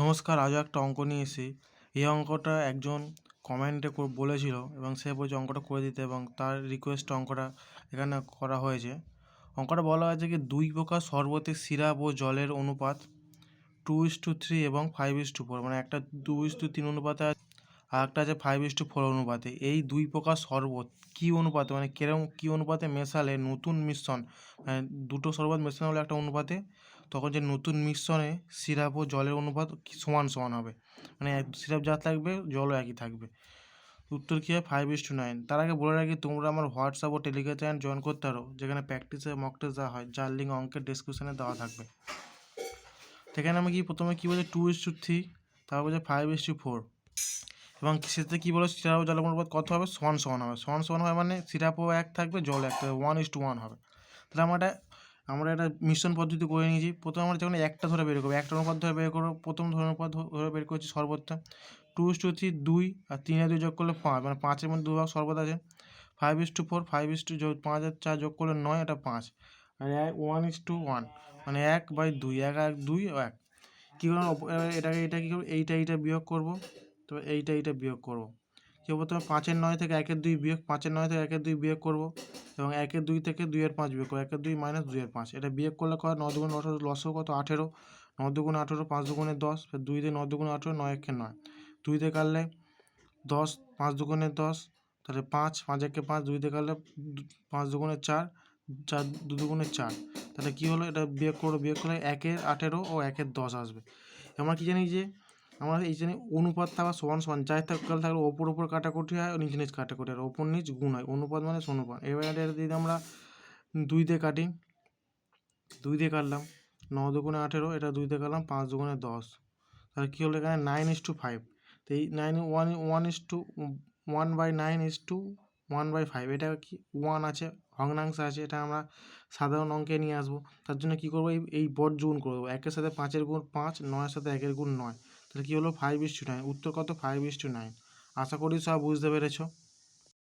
নমস্কার, আজও একটা অঙ্ক নিয়ে এসেছি। এই অঙ্কটা একজন কমেন্টে বলেছিল এবং সে বলছে অঙ্কটা করে দিতে এবং তার রিকোয়েস্ট অঙ্কটা এখানে করা হয়েছে। অঙ্কটা বলা হয়েছে কি, দুই প্রকার শরবতের সিরাপ ও জলের অনুপাত টু ইস টু থ্রি এবং ফাইভ ইস টু ফোর মানে একটা টু ইস টু তিন অনুপাতে আর একটা আছে ফাইভ ইস টু ফোর অনুপাতে। এই দুই প্রকার শরবত কী অনুপাতে? মানে কীরকম কী অনুপাতে মেশালে নতুন মিশ্রণ? মানে দুটো শরবত মেশানো হলে একটা অনুপাতে তখন যে নতুন মিশ্রণে সিরাপ ও জলের অনুপাত সমান সমান হবে? মানে সিরাপ যা থাকবে, জলও একই থাকবে। উত্তর কী হয়? ফাইভ ইস টু নাইন তার আগে বলে রাখি, তোমরা আমার হোয়াটসঅ্যাপ ও টেলিগ্রাম চ্যানেল জয়েন করতে পারো, যেখানে প্র্যাকটিসে মক টেস্ট দেওয়া হয়, যার লিঙ্ক অঙ্কের ডিসক্রিপশানে দেওয়া থাকবে। সেখানে আমি কি প্রথমে কী বলছি? টু ইস টু থ্রি তারপর বলছে ফাইভ ইস টু ফোর এবং সেটাতে কী বলো সিরাপ ও জলের অনুপাত কত হবে? সমান সমান হবে। সমান সমান হবে মানে সিরাপও এক থাকবে, জল এক থাকবে ওয়ান ইস টু ওয়ান হবে। তাহলে আমরা এটা আমরা একটা মিশ্রণ পদ্ধতি করে নিয়েছি। প্রথমে আমরা যখন একটা ধরে বের করব, একটা অনুপাত ধরে বের করব, প্রথম ধরে অনুপাত ধরে বের করছি সর্বত্র। টু ইস টু থ্রি দুই আর তিনে দুই যোগ করলে পাঁচ মানে পাঁচের মধ্যে দুভাগ সর্বত আছে। Five is to four five is to যোগ, পাঁচ আর চার যোগ করলে নয়, এটা পাঁচ। আর এক ওয়ান ইস টু ওয়ান মানে এক বাই দুই, এক এক দুই এক। কী করব? এটাকে এটা কী করব? এইটা এইটা বিয়োগ করব। তো এইটা এইটা বিয়োগ করব। কী করব প্রথমে পাঁচের নয় থেকে একের দুই বিয়োগ, পাঁচের নয় থেকে একের দুই বিয়োগ করব এবং একের দুই থেকে দুইয়ের পাঁচ বিয়োগ করব। একের দুই মাইনাস দুইয়ের পাঁচ। এটা বিয়োগ করলে কয় ন দুগুণ আঠেরো লসও কত? আঠেরো। ন দুগুণ আঠেরো, পাঁচ দুগুণে দশ। দুই দিয়ে ন দুগুণ আঠেরো, নয় একে নয়। দুই দিয়ে কাটলে দশ, পাঁচ দুগুণে দশ, তাহলে পাঁচ পাঁচ একে পাঁচ, দুই দিয়ে কাটলে পাঁচ দুগুণে চার চার, দু দুগুণে চার। তাহলে কী হলো? এটা বিয়োগ করো বিয়োগ করলে একের আঠেরো ও একের দশ আসবে। আমরা কি জানি যে আমরা এই জানি অনুপাত থাকা সমান সমান, যাই থাকলে থাকলে ওপর ওপর কাটাকুটি হয়, নিচ নিচ কাটাকুটি হয় ওপর নিচ গুণ হয়। অনুপাত মানে অনুপাত এবার এটা যদি আমরা দুই দিয়ে কাটি, দুই দিয়ে কাটলাম, ন দুগুণে আঠেরো, এটা দুই দিয়ে কাটলাম, পাঁচ দুগুণে দশ। তাহলে কী হলো এখানে? নাইন ইস টু ফাইভ তো এই nine one one is to one by nine is to one by five এটা কি? ওয়ান আছে, ভগ্নাংশ আছে, এটা আমরা সাধারণ অঙ্কে নিয়ে আসব। তার জন্য কী করব? এই এই বট গুণ করব। একের সাথে পাঁচের গুণ পাঁচ, নয়ের সাথে একের গুণ নয়। তাহলে কী হলো? ফাইভ ইস টু নাইন উত্তর কত? ফাইভ ইস টু নাইন আশা করি সব বুঝতে পেরেছ।